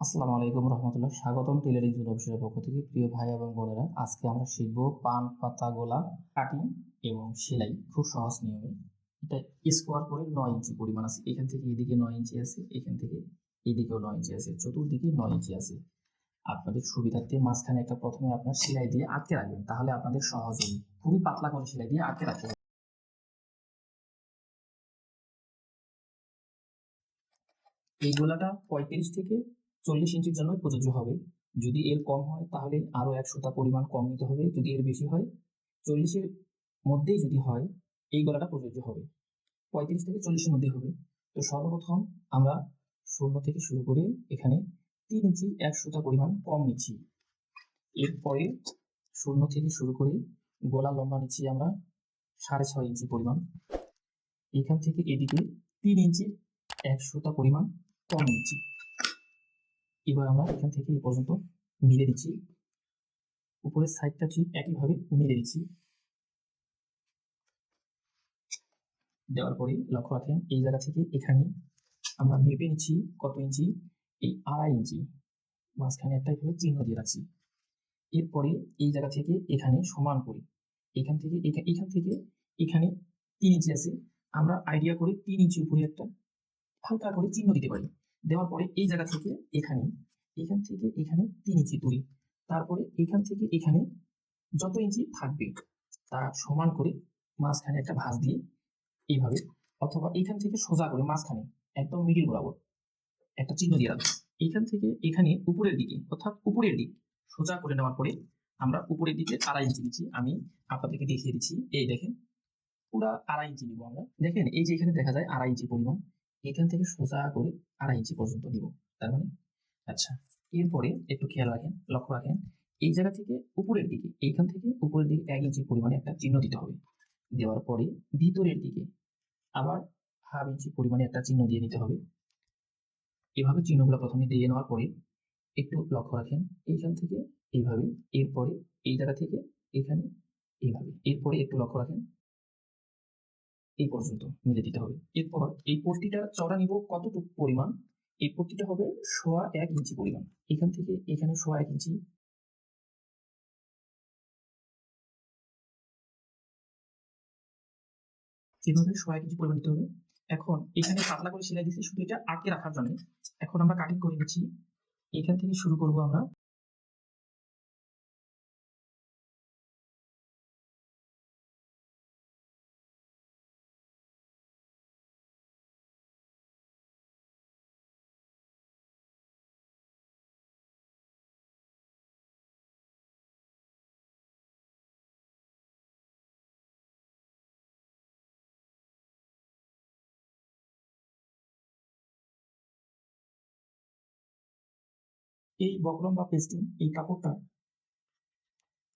আসসালামু আলাইকুম রহমতুল্লাহ। স্বাগতম টেলারিং জুন অফিসের পক্ষ থেকে। প্রিয় ভাই এবং বোনেরা, আজকে আমরা শিখব পান, পাতা গোলা কাটিং এবং সেলাই। খুব সহজ নিয়মে। এটা স্কোয়ার করে নয় ইঞ্চি পরিমাণ আছে। এখান থেকে এদিকে নয় ইঞ্চি আছে, এখান থেকে এদিকেও নয় ইঞ্চি আছে, চতুর্দিকে নয় ইঞ্চি আছে। আপনাদের সুবিধার্থে মাঝখানে একটা প্রথমে আপনার সেলাই দিয়ে আটকে রাখবেন। তাহলে আপনাদের সহজ হবে। খুবই পাতলা করে সেলাই দিয়ে আটকে হবে। এই গোলাটা পঁয়ত্রিশ থেকে চল্লিশ ইঞ্চির জন্য প্রযোজ্য হবে। যদি এর কম হয়, তাহলে আরও এক সুতা পরিমাণ কম নিতে হবে। যদি এর বেশি হয়, চল্লিশের মধ্যেই যদি হয়, এই গলাটা প্রযোজ্য হবে। পঁয়ত্রিশ থেকে চল্লিশের মধ্যে হবে। তো সর্বপ্রথম আমরা শূন্য থেকে শুরু করে এখানে তিন ইঞ্চি এক সুতা পরিমাণ কম নিচ্ছি। এরপরে শূন্য থেকে শুরু করে গলা লম্বা নিচ্ছি আমরা সাড়ে ছয় ইঞ্চি পরিমাণ। এখান থেকে এদিকে তিন ইঞ্চির এক সুতা পরিমাণ কম নিচ্ছি। এবার আমরা এখান থেকে এই পর্যন্ত মিলে দিচ্ছি। উপরের সাইডটা ঠিক একইভাবে মিলে দিচ্ছি। দেওয়ার পরে লক্ষ্য রাখেন, এই জায়গা থেকে এখানে আমরা মেপে নিচ্ছি কত ইঞ্চি? এই আড়াই ইঞ্চি। মাঝখানে একটা এভাবে চিহ্ন দিয়ে রাখছি। এরপরে এই জায়গা থেকে এখানে সমান করি। এখান থেকে এখা- এখান থেকে এখানে তিন ইঞ্চি আছে। আমরা আইডিয়া করে তিন ইঞ্চি উপরে একটা হালকা করে চিহ্ন দিতে পারি। দেওয়ার পরে এই জায়গা থেকে এখানে এখান থেকে এখানে তিন ইঞ্চি দূরে তারপরে এখান থেকে এখানে যত ইঞ্চি থাকবে, তা সমান করে মাঝখানে একটা ভাঁজ দিয়ে এইভাবে অথবা এখান থেকে সোজা করে মাঝখানে, একদম মিডিল বরাবর একটা চিহ্ন দিয়ে রাখব। এখান থেকে এখানে উপরের দিকে, অর্থাৎ উপরের দিক সোজা করে নেওয়ার পরে আমরা উপরের দিকে আড়াই ইঞ্চি নিচ্ছি আমি আপনাদেরকে দেখিয়ে দিচ্ছি। এই দেখেন, পুরা আড়াই ইঞ্চি নিব আমরা। দেখেন, এই যে এখানে দেখা যায় আড়াই ইঞ্চি পরিমাণ, এখান থেকে সোজা করে আড়াই ইঞ্চি পর্যন্ত দিব তার মানে আচ্ছা এরপরে একটু খেয়াল রাখেন, লক্ষ্য রাখেন, এই জায়গা থেকে উপরের দিকে, এইখান থেকে উপরের দিকে এক ইঞ্চি পরিমাণে একটা চিহ্ন দিতে হবে। দেওয়ার পরে ভিতরের দিকে আবার হাফ ইঞ্চি পরিমাণে একটা চিহ্ন দিয়ে নিতে হবে। এভাবে চিহ্নগুলো প্রথমে দিয়ে নেওয়ার পরে একটু লক্ষ্য রাখেন, এইখান থেকে এইভাবে, এরপরে এই জায়গা থেকে এখানে এইভাবে, এরপরে একটু লক্ষ্য রাখেন, এই পর্যন্ত মিলে দিতে হবে। এরপর এই পট্টিটা চড়া নিব কতটুকু পরিমাণ? এই পট্টিটা হবে সোয়া এক ইঞ্চি পরিমাণ। এখান থেকে এখানে সোয়া এক ইঞ্চি। এভাবে সোয়া এক ইঞ্চি পরিমাণ নিতে হবে। এখন এখানে পাতলা করে সেলাই দিচ্ছি শুধু এটা আটকে রাখার জন্য। এখন আমরা কাটিং করে নিচ্ছি। এখান থেকে শুরু করব আমরা। এই বকরম বা পেস্টিং এই কাপড়টা,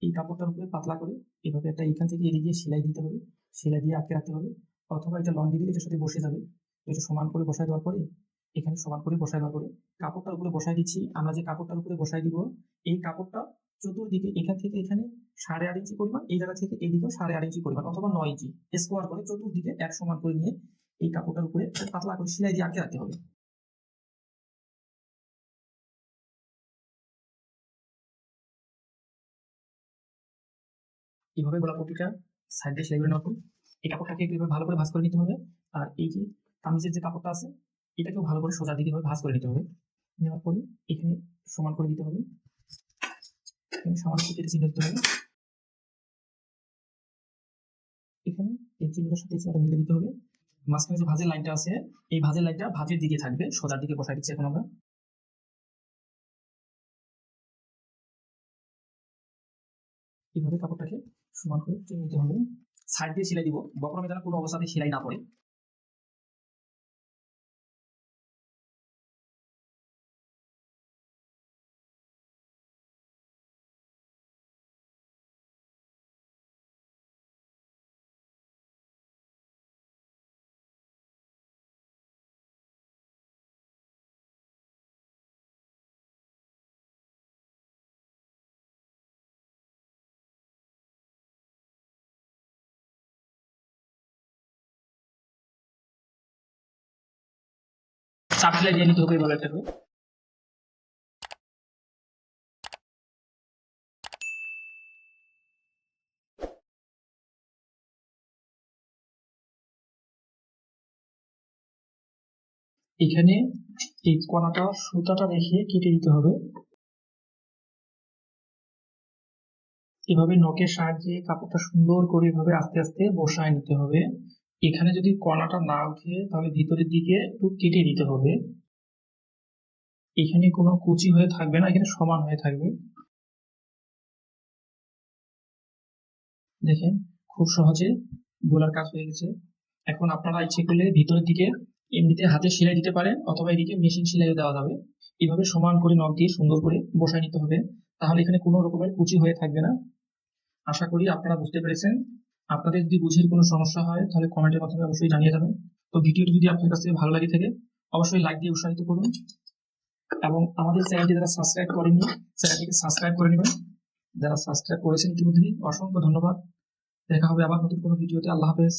এই কাপড়টার উপরে পাতলা করে এভাবে একটা এখান থেকে এদিকে সেলাই দিতে হবে, সেলাই দিয়ে আটকে রাখতে হবে অথবা এটা লন্ডি দিলে এটার সাথে বসে যাবে। এটা সমান করে বসায় দেওয়ার পরে, এখানে সমান করে বসায় দেওয়ার পরে কাপড়টার উপরে বসায় দিচ্ছি। আমরা যে কাপড়টার উপরে বসায় দিব, এই কাপড়টা চতুর্দিকে এখান থেকে এখানে সাড়ে আট ইঞ্চি পরিমাণ, এই জায়গা থেকে এইদিকেও সাড়ে আট ইঞ্চি পরিমাণ অথবা নয় ইঞ্চি। স্কোয়ার করে চতুর্দিকে এক সমান করে নিয়ে এই কাপড়টার উপরে পাতলা করে সেলাই দিয়ে আটকে রাখতে হবে। এইভাবে গোলাপ পট্টিটা সাইড দিয়ে সেলাই করে নেওয়ার এই কাপড়টাকে একটু ভালো করে ভাঁজ করে নিতে হবে। আর এই যে কামিজের যে কাপড়টা আছে, এটাকেও ভালো করে সোজা দিকে ভাঁজ করে নিতে হবে। নেওয়ার পরে এখানে সমান করে দিতে হবে। সমান করে চিহ্ন দিতে হবে। এখানে এই চিহ্নটার সাথে চিহ্নটা মিলে দিতে হবে। মাঝখানে যে ভাঁজের লাইনটা আছে, এই ভাঁজের লাইনটা ভাঁজের দিকে থাকবে, সোজার দিকে বসাই দিচ্ছি এখন আমরা। এইভাবে কাপড়টাকে সমান করে নিতে হবে সাইড দিয়ে সেলাই দিব বক্রমে যেন কোনো অবস্থাতে সেলাই না পড়ে চাপ দিয়ে নিতে হবে একটা এখানে এই কণাটা, সুতাটা রেখে কেটে দিতে হবে। এভাবে নখের সাহায্যে কাপড়টা সুন্দর করে এভাবে আস্তে আস্তে বসায় নিতে হবে। এখানে যদি কণাটা না উঠে তাহলে ভিতরের দিকে একটু কেটে দিতে হবে। এখানে কোনো কুচি হয়ে থাকবে না, এখানে সমান হয়ে থাকবে। দেখেন, খুব সহজে গোলার কাজ হয়ে গেছে। এখন আপনারা ইচ্ছে করলে ভিতরের দিকে এমনিতে হাতে সেলাই দিতে পারেন অথবা এদিকে মেশিন সেলাইও দেওয়া যাবে। এইভাবে সমান করে নখ দিয়ে সুন্দর করে বসায় নিতে হবে। তাহলে এখানে কোনো রকমের কুচি হয়ে থাকবে না। আশা করি আপনারা বুঝতে পেরেছেন। আপনাদের যদি বুঝের কোনো সমস্যা হয়, তাহলে কমেন্টের মাধ্যমে অবশ্যই জানিয়ে যাবেন। তো ভিডিওটি যদি আপনার কাছে ভালো লাগে থাকে, অবশ্যই লাইক দিয়ে উৎসাহিত করুন। এবং আমাদের চ্যানেলটি যারা সাবস্ক্রাইব করেনি, চ্যানেলটিকে সাবস্ক্রাইব করে নেবেন। যারা সাবস্ক্রাইব করেছেন ইতিমধ্যেই, অসংখ্য ধন্যবাদ। দেখা হবে আবার নতুন কোনো ভিডিওতে। আল্লাহ হাফেজ।